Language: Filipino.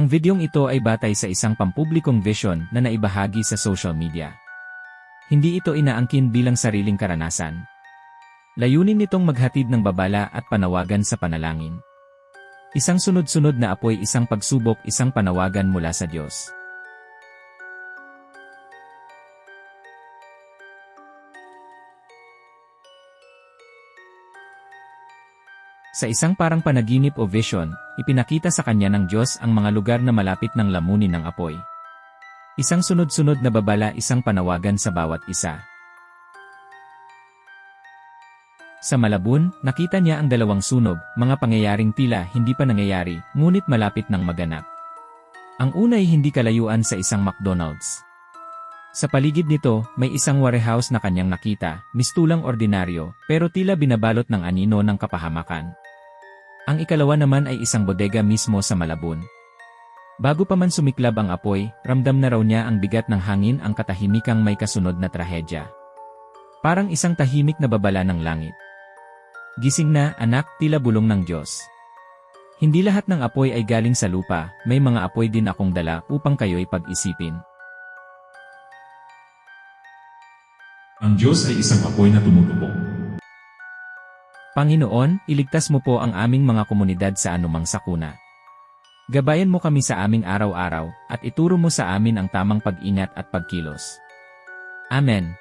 Ang videong ito ay batay sa isang pampublikong vision na naibahagi sa social media. Hindi ito inaangkin bilang sariling karanasan. Layunin nitong maghatid ng babala at panawagan sa panalangin. Isang sunod-sunod na apoy isang pagsubok isang panawagan mula sa Diyos. Sa isang parang panaginip o vision, ipinakita sa kanya ng Diyos ang mga lugar na malapit ng lamunin ng apoy. Isang sunod-sunod na babala isang panawagan sa bawat isa. Sa Malabon, nakita niya ang dalawang sunog, mga pangyayaring tila hindi pa nangyayari, ngunit malapit ng maganap. Ang una ay hindi kalayuan sa isang McDonald's. Sa paligid nito, may isang warehouse na kanyang nakita, mistulang ordinaryo, pero tila binabalot ng anino ng kapahamakan. Ang ikalawa naman ay isang bodega mismo sa Malabon. Bago pa man sumiklab ang apoy, ramdam na raw niya ang bigat ng hangin ang katahimikang may kasunod na trahedya. Parang isang tahimik na babala ng langit. Gising na, anak, tila bulong ng Diyos. Hindi lahat ng apoy ay galing sa lupa, may mga apoy din akong dala upang kayo'y pag-isipin. Ang Diyos ay isang apoy na tumutubok. Panginoon, iligtas mo po ang aming mga komunidad sa anumang sakuna. Gabayan mo kami sa aming araw-araw, at ituro mo sa amin ang tamang pag-ingat at pagkilos. Amen.